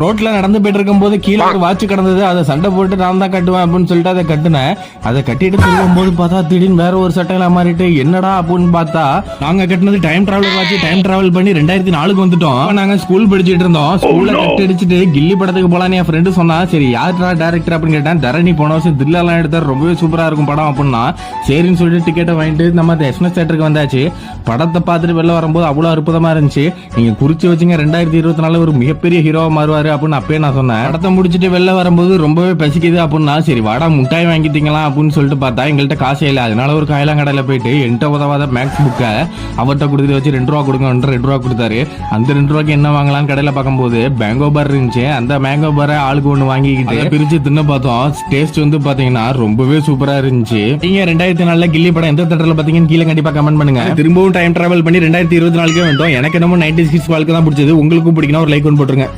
ரோட்ல நடந்து போயிட்டு இருக்கும் போது கீழே ஒரு வாட்ச் கிடந்தது. அதை சண்டை போட்டு நான் தான் கட்டுவேன் அப்படின்னு சொல்லிட்டு அதை கட்டுனேன். அதை கட்டிட்டு திரும்பும் போது பார்த்தா திடீர்னு வேற ஒரு சட்டையில மாறிட்டு என்னடா? அப்படின்னு பார்த்தா நாங்க கட்டினது time travel watch time travel பண்ணி ரெண்டாயிரத்தி நாலுக்கு வந்துட்டோம். நாங்க ஸ்கூல் படிச்சிட்டு இருந்தோம். ஸ்கூல்ல கட் அடிச்சுட்டு கில்லி படத்துக்கு போலான்னு என் ஃப்ரெண்டு சொன்னா சரி யாருடா டேரக்டர் அப்படின்னு கேட்டேன். தரணி போன வருஷம் தில்லெல்லாம் எடுத்தார். ரொம்பவே சூப்பரா இருக்கும் படம் அப்படின்னா. சரின்னு சொல்லிட்டு டிக்கெட்டை வாங்கிட்டு நம்ம எஸ்எஸ் தேட்டருக்கு வந்தாச்சு. படத்தை பார்த்துட்டு வெளில வரும்போது அவ்வளவு அற்புதமா இருந்துச்சு. நீங்க குறிச்சு வச்சுங்க ரெண்டாயிரத்தி இருபத்தி நாலு ஒரு மிகப்பெரிய ஹீரோவா மாறுவாரு. அப்படின்னு அப்பயே நான் சொன்னேன். படத்தை முடிச்சுட்டு வெளில வரும்போது ரொம்பவே பசிக்குது அப்படின்னா சரி வாடா முட்டாய் வாங்கிட்டீங்களா அப்படின்னு சொல்லிட்டு பார்த்தா எங்கள்கிட்ட காசே இல்லை. அதனால ஒரு காயலாங்கடையில போயிட்டு என்கிட்ட உதவாத மேக்ஸ் புக்கை அவர்கிட்ட கொடுத்து வச்சு ரெண்டு ரூபா கொடுங்க ரெண்டு ரூபா கொடுத்தாரு. அந்த ரெண்டு ரூபாய்க்கு என்ன வாங்கலாம்னு கடையில பார்க்கும்போது மேங்கோ பார் இருந்துச்சு. அந்த மேங்கோ பாரை ஆளுக்கு ஒன்று வாங்கிக்கிட்டு பிரிச்சு தின்னு பார்த்தோம். டேஸ்ட் வந்து பாத்தீங்கன்னா ரொம்பவே சூப்பரா இருந்துச்சு. நீங்க ரெண்டாயிரத்தி நாலுல கில்லி படம் எந்த தேட்டர்ல பாத்தீங்கன்னு கீழே கண்டிப்பா கமெண்ட் பண்ணுங்க. திரும்பவும் டைம் டிராவல் பண்ணி ரெண்டாயிரத்தி இருபத்தி நாலுக்கே வந்தோம். எனக்கு என்னமோ நைன்டி சிக்ஸ் வாழ்க்கை தான் பிடிச்சது. உங்களுக்கும் பிடிக்கணும் ஒரு லைக் ஒன்று போட்டுருங்க.